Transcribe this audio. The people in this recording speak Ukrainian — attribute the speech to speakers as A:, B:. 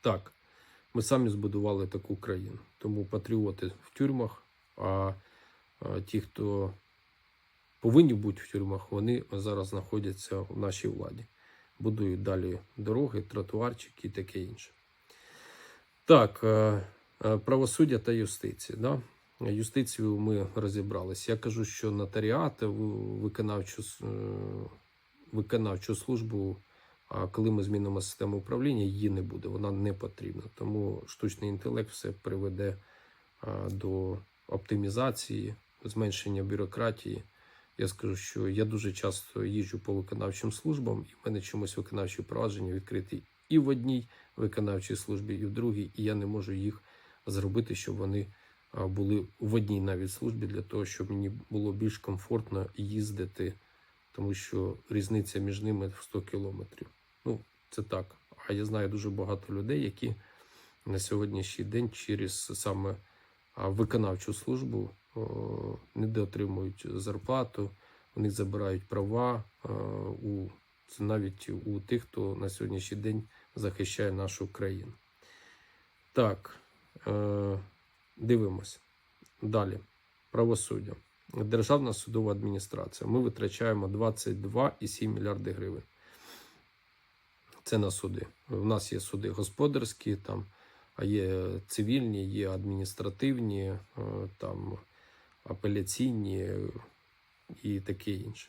A: Так, ми самі збудували таку країну. Тому патріоти в тюрмах, а, ті, хто повинні бути в тюрмах, вони зараз знаходяться в нашій владі. Будують далі дороги, тротуарчики і таке інше. Так, е, е, правосуддя та юстиція. Да? Юстицію ми розібралися. Я кажу, що нотаріат, ви- виконавчу, е, виконавчу службу, а коли ми змінимо систему управління, її не буде, вона не потрібна. Тому штучний інтелект все приведе до оптимізації, зменшення бюрократії. Я скажу, що я дуже часто їжджу по виконавчим службам, і в мене чомусь виконавчі провадження відкриті і в одній виконавчій службі, і в другій, і я не можу їх зробити, щоб вони були в одній навіть службі для того, щоб мені було більш комфортно їздити, тому що різниця між ними в 100 кілометрів. Ну, це так. А я знаю дуже багато людей, які на сьогоднішній день через саме виконавчу службу не дотримують зарплату, них забирають права у це навіть у тих, хто на сьогоднішній день захищає нашу країну. Так, е, дивимось. Далі. Правосуддя. Державна судова адміністрація. Ми витрачаємо 22,7 мільярди гривень. Це на суди. У нас є суди господарські, там, а є цивільні, є адміністративні, е, там, апеляційні і таке інше.